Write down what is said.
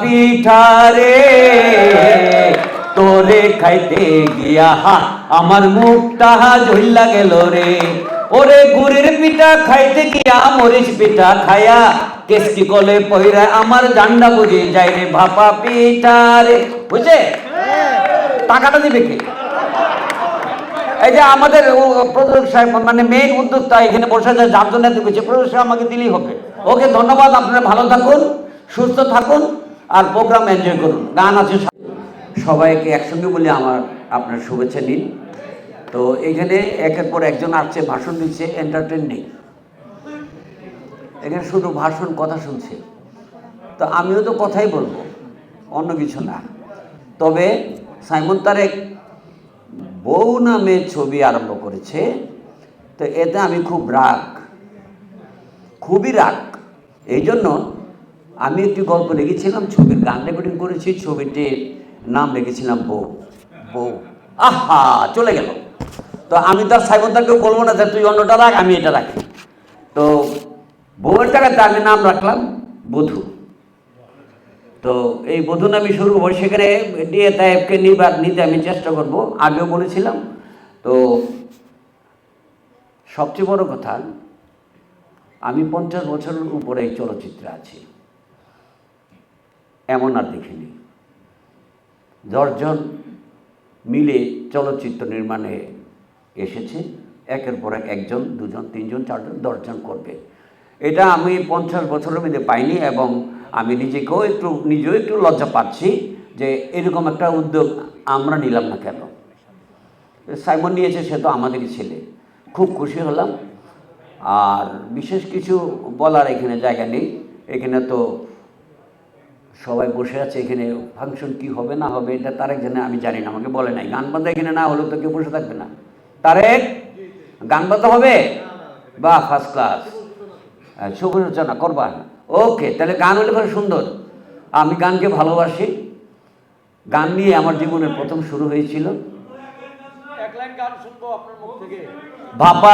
পিঠারে তোরে খাইতে গিয়া, হা, আমার মুখটা ঝুল্লা গেল রে। ওরে গুড়ের পিঠা খাইতে গিয়া, মরিচ পিঠা খায়া কেসকি কলে পহিরা আমার জান্ডা বুঝে যায় রে ভাপা পিঠারে। বুঝে টাকাটা দিবে কে? এই যে আমাদের প্রযোজক সাহেব মানে মেইন উদ্যোক্তা এখানে বসে আছে, যার জন্য এত কিছু। প্রযোজক আমাকে দিলেই হবে। ওকে ধন্যবাদ, আপনারা ভালো থাকুন, সুস্থ থাকুন। আর প্রোগ্রাম এনজয় করুন। গান আছে সবাইকে একসঙ্গে বলে আমার আপনার শুভেচ্ছা নিন। তো এখানে একের পর একজন আসছে, ভাষণ দিচ্ছে এন্টারটেন নেই। এখানে শুধু ভাষণ, কথা শুনছে। তো আমিও তো কথাই বলব, অন্য কিছু না। তবে সাইমন তারেক বউ নামে ছবি আরম্ভ করেছে, তো এতে আমি খুব রাগ, খুবই রাগ। এই জন্য আমি একটি গল্প লিখেছিলাম, ছবির গান রেকর্ডিং করেছি, ছবিটির নাম লিখেছিলাম বউ। বউ। আহা, চলে গেল। তো আমি তার আর সাইবন্দাকেও বলব না তুই অন্যটা রাখ, আমি এটা রাখি। তো বউয়ের জায়গাতে আমি নাম রাখলাম বধূ। তো এই বধূ নামে শুরু করব সেখানে ডিএ তাইবকে নিবার নিতে আমি চেষ্টা করব। আগেও বলেছিলাম, তো সবচেয়ে বড় কথা, আমি পঞ্চাশ বছরের উপরে এই চলচ্চিত্রে আছি। এমন আর দেখিনি। দশজন মিলে চলচ্চিত্র নির্মাণে এসেছে। একের পর এক একজন, দুজন, তিনজন, চারজন, দশজন করবে। এটা আমি পঞ্চাশ বছরের মধ্যে পাইনি এবং আমি নিজেকেও একটু, নিজেও একটু লজ্জা পাচ্ছি যে এরকম একটা উদ্যোগ আমরা নিলাম না কেন। সাইমন নিয়েছে, সে তো আমাদেরই ছেলে। খুব খুশি হলাম। আর বিশেষ কিছু বলার এখানে জায়গা নেই। এখানে তো সবাই বসে আছে এখানে ফাংশন কি হবে না হবে এটা তারেক জানে আমি জানি না আমাকে বলে নাই। গান বান্ধা এখানে না হলেও তো কেউ বসে থাকবে না। তারেক গান বান্ধা হবে? বা ফার্স্ট ক্লাস শুভ রচনা করবা ওকে তাহলে গান হলে খুব সুন্দর। আমি গানকে ভালোবাসি। গান নিয়ে আমার জীবনের প্রথম শুরু হয়েছিল। ভাপা